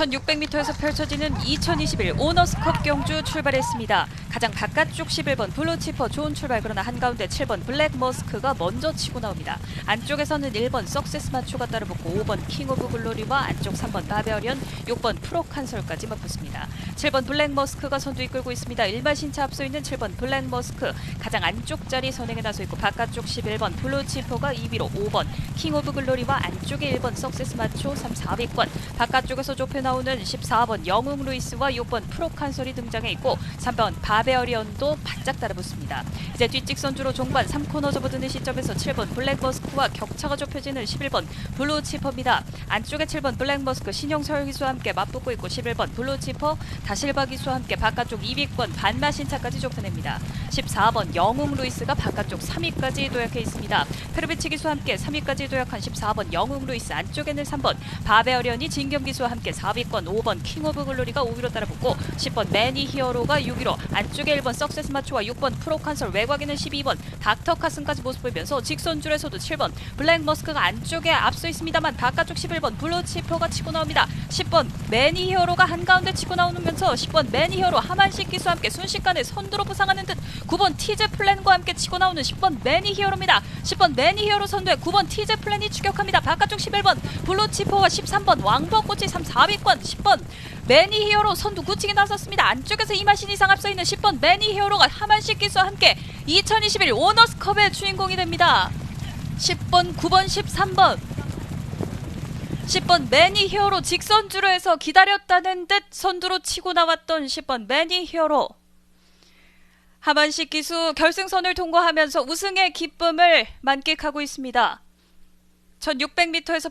1600m에서 펼쳐지는 2021 오너스컵 경주 출발했습니다. 가장 바깥쪽 11번 블루치퍼 좋은 출발 그러나 한가운데 7번 블랙 머스크가 먼저 치고 나옵니다. 안쪽에서는 1번 석세스 마초가 따라붙고 5번 킹 오브 글로리와 안쪽 3번 바베어리언 6번 프로 칸솔까지 맞붙습니다. 7번 블랙 머스크가 선두 이끌고 있습니다. 일반 신차 앞서 있는 7번 블랙 머스크 가장 안쪽 자리 선행에 나서 있고 바깥쪽 11번 블루치퍼가 2위로 5번 킹 오브 글로리와 안쪽에 1번 석세스 마초 3, 4위권 바깥쪽에서 좁혀 나 오는 14번 영웅 루이스와 6번 프로 칸솔이 등장해 있고 3번 바베어리언도 바짝 따라붙습니다. 이제 뒷직선주로 종반 3코너 접어드는 시점에서 7번 블랙머스크와 격차가 좁혀지는 11번 블루치퍼입니다. 안쪽에 7번 블랙머스크 신영설 기수와 함께 맞붙고 있고 11번 블루치퍼 다실바 기수와 함께 바깥쪽 2위권 반마신차까지 좁혀냅니다. 14번 영웅 루이스가 바깥쪽 3위까지 도약해 있습니다. 페르비치 기수와 함께 3위까지 도약한 14번 영웅 루이스 안쪽에는 3번 바베어리언이 진경 기수와 함께 4 위권 5번 킹 오브 글로리가 5위로 따라붙고 10번 매니 히어로가 6위로 안쪽에 1번 석세스 마초와 6번 프로 칸솔 외곽에는 12번 닥터 카슨까지 모습 보이면서 직선줄에서도 7번 블랙 머스크가 안쪽에 앞서 있습니다만 바깥쪽 11번 블루치퍼가 치고 나옵니다. 10번 매니 히어로가 한가운데 치고 나오면서 10번 매니 히어로 하만식 기수와 함께 순식간에 선두로 부상하는 듯 9번 티제 플랜과 함께 치고 나오는 10번 매니 히어로입니다. 10번 매니 히어로 선두에 9번 티제 플랜이 추격합니다. 바깥쪽 11번 블루치퍼와 13번 왕벚꽃이 3, 4위 권 10번 매니 히어로 선두 구치기 나섰습니다. 안쪽에서 이마신 이상 앞서 있는 10번 매니 히어로가 하만식 기수와 함께 2021 오너스컵의 주인공이 됩니다. 10번, 9번, 13번 10번 매니 히어로 직선주로 해서 기다렸다는 듯 선두로 치고 나왔던 10번 매니 히어로 하만식 기수 결승선을 통과하면서 우승의 기쁨을 만끽하고 있습니다. 1600m에서